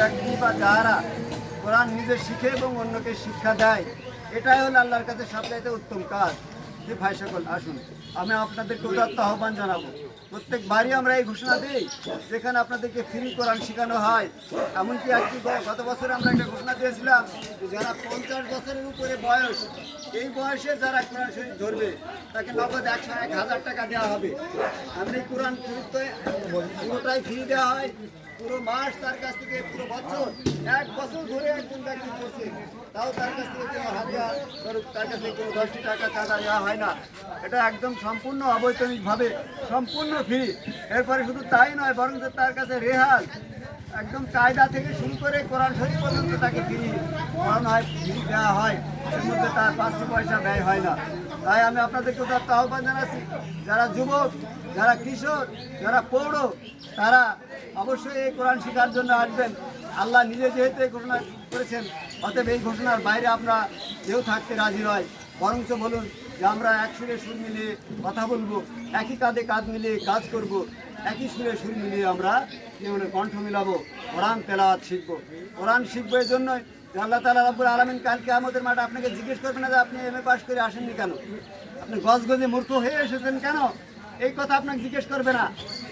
ব্যক্তি বা যারা কোরআন নিজে শিখে এবং অন্যকে শিক্ষা দেয়, এটাই হলো আল্লাহর কাছে সবচাইতে উত্তম কাজ। যে ভাই সকল, আসুন। আমি আপনাদেরকে উদাত্ত আহ্বান জানাব। প্রত্যেক বাড়ি আমরা এই ঘোষণা দিই, যেখানে আপনাদেরকে ফ্রি কোরআন শেখানো হয়। এমনকি গ- গত বছর আমরা একটা ঘোষণা দিয়েছিলাম যারা পঞ্চাশ বছরের উপরে বয়স, এই বয়সে যারা কোরআন শরীফ ধরবে, তাকে নগদ একশো এক হাজার টাকা দেওয়া হবে। আপনি কোরআন শরীফ তো পুরোটাই ফ্রি দেওয়া হয়। পুরো মাস তার কাছ থেকে, পুরো বছর, এক বছর ধরে একজন ব্যক্তি করছে তাও তার কাছ থেকে কোনো হাজার তার কাছ থেকে কোনো দশটি টাকা চাঁদা দেওয়া হয় না। এটা একদম সম্পূর্ণ অবৈতনিকভাবে, সম্পূর্ণ ফ্রি। এরপরে শুধু তাই নয়, বরং তার কাছে রেহাল, একদম কায়দা থেকে শুরু করে কোরআন শরীফ পর্যন্ত তাকে ফ্রি পড়ানো হয়, ফ্রি দেওয়া হয়। এর মধ্যে তার পাঁচটি পয়সা ব্যয় হয় না। তাই আমি আপনাদেরকে তার আহ্বান জানাচ্ছি, যারা যুবক, যারা কিশোর, যারা পৌঢ় তারা অবশ্যই এই কোরআন শেখার জন্য আসবেন। আল্লাহ নিজে যেহেতু এই ঘোষণা করেছেন, অতএব এই ঘোষণার বাইরে আমরা কেউ থাকতে রাজি নয়। বরঞ্চ বলুন যে আমরা এক সুরে সুর মিলিয়ে কথা বলব, একই কাঁধে কাঁধ মিলিয়ে কাজ করব, একই সুরে সুর মিলিয়ে আমরা বলে কণ্ঠ মিলাবো, কোরআন তেলাওয়াত শিখব। কোরআন শিখব এই জন্যই যে আল্লাহ তালা রাব্বুল আলমিন কালকে আমাদের মাঠে আপনাকে জিজ্ঞেস করবেন না যে আপনি এম এ পাশ করে আসেননি কেন? আপনি গজ গজে মূর্খ হয়ে এসেছেন কেন? এই কথা আপনাকে জিজ্ঞেস করবে না।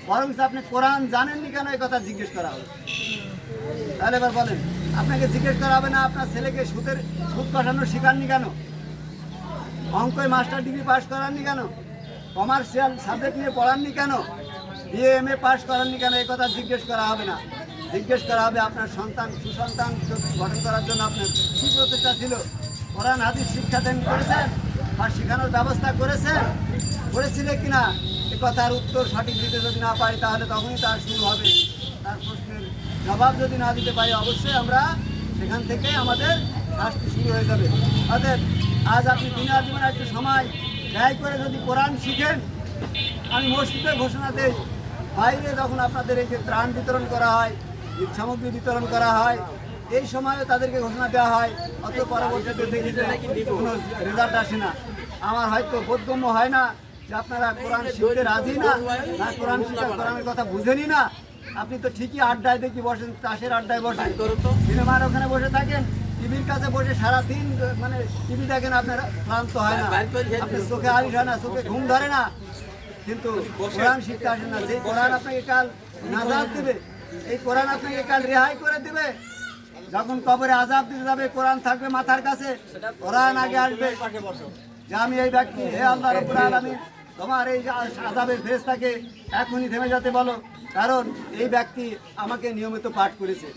বরং আপনি কোরআন জানেননি কেন এই কথা জিজ্ঞেস করা হবে। তাহলে এবার বলেন, আপনাকে জিজ্ঞেস করা হবে না আপনার ছেলেকে সুদের সুদ কাটানো শেখাননি কেন? অঙ্কয় মাস্টার ডিগ্রি পাস করাননি কেন? কমার্শিয়াল সাবজেক্ট নিয়ে পড়াননি কেন? বিএ এম এ পাস করাননি কেন? এই কথা জিজ্ঞেস করা হবে না। জিজ্ঞেস করা হবে আপনার সন্তান, সুসন্তান গঠন করার জন্য আপনার কী প্রচেষ্টা ছিল? কোরআন, হাদিস শিক্ষা দেন করেছেন বা শেখানোর ব্যবস্থা করেছেন? করেছিলে কিনা এ কথার উত্তর সঠিক দিতে যদি না পারি তাহলে তখনই তার শুরু হবে। তার প্রশ্নের জবাব যদি না দিতে পারি, অবশ্যই আমরা সেখান থেকে আমাদের শাস্তি শুরু হয়ে যাবে। অতএব আজ আপনি দিনের জীবনে একটু সময় ব্যয় করে যদি কোরআন শিখেন আমি মসজিদের ঘোষণা দেই বাইরে যখন আপনাদের এই যে ত্রাণ বিতরণ করা হয় সামগ্রী বিতরণ করা হয় এই সময়ও তাদেরকে ঘোষণা দেওয়া হয় অত পরবর্তীতে দেখি যে কোনো রেজাল্ট আসে না। আমার হয়তো বোধগম্য হয় না যে আপনারা কোরআন শিখতে রাজি না না কোরআন শিখা কোরআনের কথা বুঝেনি না। আপনি তো ঠিকই আড্ডায় দেখি বসেন তাসের আড্ডায় বসেন সিনেমার ওখানে বসে থাকেন টিভির কাছে বসে সারা দিন মানে টিভি দেখেন আপনার ক্লান্ত হয় না। আপনি চোখে আলিশ হয় না চোখে ঘুম ধরে না। কিন্তু কোরআন শিখতে আসেন না যে কোরআন আপনাকে কাল নাজাদ দেবে এই কোরআন আপনাকে কাল রেহাই করে দিবে যখন কবরে আজাব দিতে যাবে কোরআন থাকবে মাথার কাছে কোরআন আগে আসবে। যে আমি এই ব্যক্তি হে আল্লাহ রব্বুল আলামিন তোমার এই আজাবের ফেরেশতাকে এখনই থেমে যেতে বলো। কারণ এই ব্যক্তি আমাকে নিয়মিত পাঠ করেছে।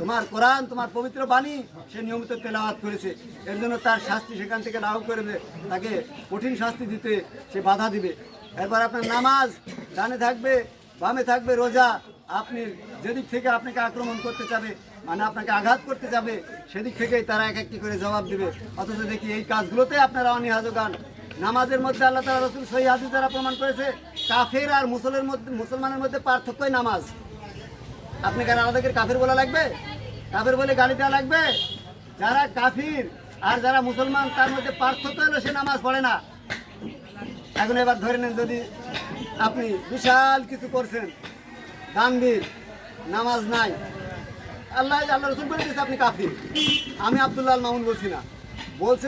তোমার কোরআন, তোমার পবিত্র বাণী সে নিয়মিত তেলাওয়াত করেছে। এর জন্য তার শাস্তি সেখান থেকে লাভ করবে তাকে কঠিন শাস্তি দিতে সে বাধা দিবে। এরপর আপনার নামাজ, ডানে থাকবে, বামে থাকবে, রোজা। আপনি যেদিক থেকে আপনাকে আক্রমণ করতে চাবে মানে আপনাকে আঘাত করতে যাবে, সেদিক থেকেই তারা এক একটি করে জবাব দিবে। অথচ দেখি এই কাজগুলোতে আপনারা অনীহা যোগান। নামাজের মধ্যে আল্লাহ তালা রসুল সহি হাদিস দ্বারা প্রমাণ করেছে, কাফের আর মুসলের মধ্যে মুসলমানের মধ্যে পার্থক্যই নামাজ। আপনি কেন আমাদেরকে কাফের বলা লাগবে? কাফের বলে গালি দেওয়া লাগবে। যারা কাফির আর যারা মুসলমান, তার মধ্যে পার্থক্য হলো সে নামাজ পড়ে না। এখন এবার ধরে নেন যদি আপনি বিশাল কিছু করছেন গান্ধীর নামাজ নাই, আল্লাহ আল্লাহ রসুল বলে দিয়েছে আপনি কাফির। আমি আবদুল্লাহ মামুন বলছি না। বলছে